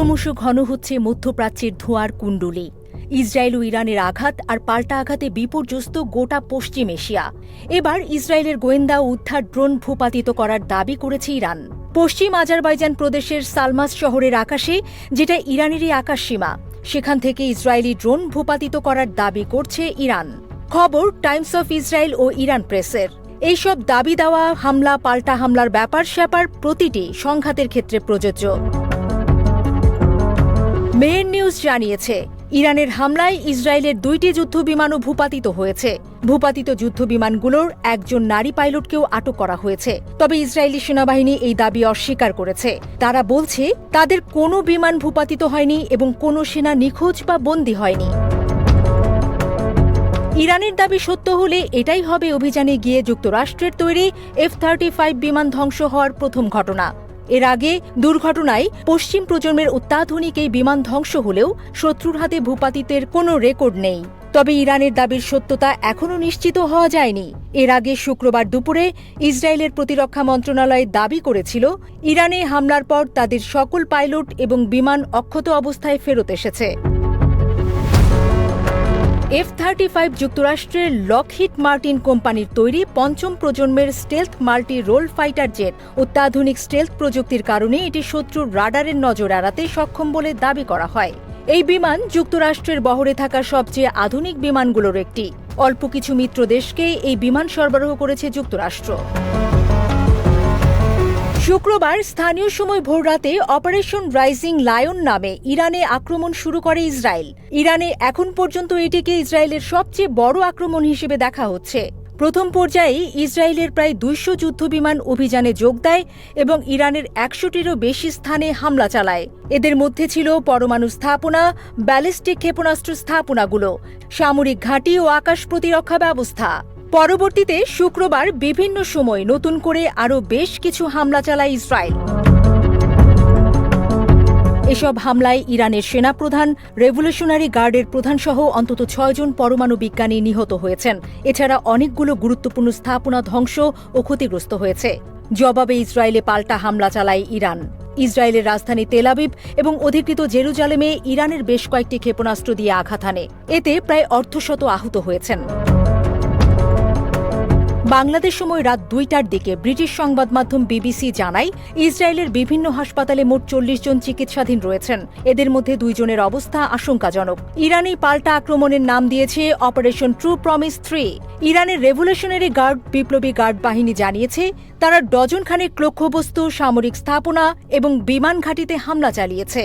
ক্রমশ ঘন হচ্ছে মধ্যপ্রাচ্যের ধোঁয়ার কুণ্ডলী। ইসরায়েল ও ইরানের আঘাত আর পাল্টা আঘাতে বিপর্যস্ত গোটা পশ্চিম এশিয়া। এবার ইসরায়েলের গোয়েন্দা উদ্ধার ড্রোন ভূপাতিত করার দাবি করেছে ইরান। পশ্চিম আজারবাইজান প্রদেশের সালমাস শহরের আকাশে, যেটা ইরানেরই আকাশসীমা, সেখান থেকে ইসরায়েলি ড্রোন ভূপাতিত করার দাবি করছে ইরান। খবর টাইমস অফ ইসরায়েল ও ইরান প্রেসের। এইসব দাবি দেওয়া, হামলা, পাল্টা হামলার ব্যাপার স্যাপার প্রতিটি সংঘাতের ক্ষেত্রে প্রযোজ্য। মেয়ের নিউজ জানিয়েছে, ইরানের হামলায় ইসরায়েলের দুইটি যুদ্ধবিমানও ভূপাতিত হয়েছে। ভূপাতিত যুদ্ধবিমানগুলোর একজন নারী পাইলটকেও আটক করা হয়েছে। তবে ইসরায়েলি সেনাবাহিনী এই দাবি অস্বীকার করেছে। তারা বলছে, তাদের কোনো বিমান ভূপাতিত হয়নি এবং কোনো সেনা নিখোঁজ বা বন্দী হয়নি। ইরানের দাবি সত্য হলে এটাই হবে অভিযানে গিয়ে যুক্তরাষ্ট্রের তৈরি এফ থার্টি ফাইভ বিমান ধ্বংস হওয়ার প্রথম ঘটনা। এর আগে দুর্ঘটনায় পশ্চিম প্রজন্মের অত্যাধুনিক এই বিমান ধ্বংস হলেও শত্রুর হাতে ভূপাতিতের কোনো রেকর্ড নেই। তবে ইরানের দাবির সত্যতা এখনও নিশ্চিত হওয়া যায়নি। এর আগে শুক্রবার দুপুরে ইসরায়েলের প্রতিরক্ষা মন্ত্রণালয় দাবি করেছিল, ইরানে হামলার পর তাদের সকল পাইলট এবং বিমান অক্ষত অবস্থায় ফেরত এসেছে। এফ থার্টি ফাইভ যুক্তরাষ্ট্রের লকহিট মার্টিন কোম্পানির তৈরি পঞ্চম প্রজন্মের stealth multi role fighter jet অত্যাধুনিক স্টেলথ প্রযুক্তির কারণে এটি শত্রুর রাডারের নজর এড়াতে সক্ষম বলে দাবি করা হয়। এই বিমান যুক্তরাষ্ট্রের বহরে থাকা সবচেয়ে আধুনিক বিমানগুলোর একটি। অল্প কিছু মিত্র দেশকে এই বিমান সরবরাহ করেছে যুক্তরাষ্ট্র। শুক্রবার স্থানীয় সময় ভোররাতে অপারেশন রাইজিং লায়ন নামে ইরানে আক্রমণ শুরু করে ইসরায়েল। ইরানে এখন পর্যন্ত এটিকে ইসরায়েলের সবচেয়ে বড় আক্রমণ হিসেবে দেখা হচ্ছে। প্রথম পর্যায়ে ইসরায়েলের প্রায় দুইশো যুদ্ধবিমান অভিযানে যোগ দেয় এবং ইরানের একশোটিরও বেশি স্থানে হামলা চালায়। এদের মধ্যে ছিল পরমাণু স্থাপনা, ব্যালিস্টিক ক্ষেপণাস্ত্র স্থাপনাগুলো, সামরিক ঘাঁটি ও আকাশ প্রতিরক্ষা ব্যবস্থা। পরবর্তীতে শুক্রবার বিভিন্ন সময় নতুন করে আরও বেশ কিছু হামলা চালায় ইসরায়েল। এসব হামলায় ইরানের সেনাপ্রধান, রেভলিউশনারি গার্ডের প্রধানসহ অন্তত ছয়জন পরমাণু বিজ্ঞানী নিহত হয়েছেন। এছাড়া অনেকগুলো গুরুত্বপূর্ণ স্থাপনা ধ্বংস ও ক্ষতিগ্রস্ত হয়েছে। জবাবে ইসরায়েলে পাল্টা হামলা চালায় ইরান। ইসরায়েলের রাজধানী তেলাবিব এবং অধিকৃত জেরুজালেমে ইরানের বেশ কয়েকটি ক্ষেপণাস্ত্র দিয়ে আঘাত হানে। এতে প্রায় অর্ধশত আহত হয়েছেন। বাংলাদেশ সময় রাত দুইটার দিকে ব্রিটিশ সংবাদ মাধ্যম বিবিসি জানায়, ইসরায়েলের বিভিন্ন হাসপাতালে মোট চল্লিশ জন চিকিৎসাধীন রয়েছেন। এদের মধ্যে দুইজনের অবস্থা আশঙ্কাজনক। ইরানি পাল্টা আক্রমণের নাম দিয়েছে অপারেশন ট্রু প্রমিস থ্রি। ইরানের রেভলিউশনারি গার্ড, বিপ্লবী গার্ড বাহিনী জানিয়েছে, তারা ডজন খানেক লক্ষ্যবস্তু, সামরিক স্থাপনা এবং বিমান ঘাঁটিতে হামলা চালিয়েছে।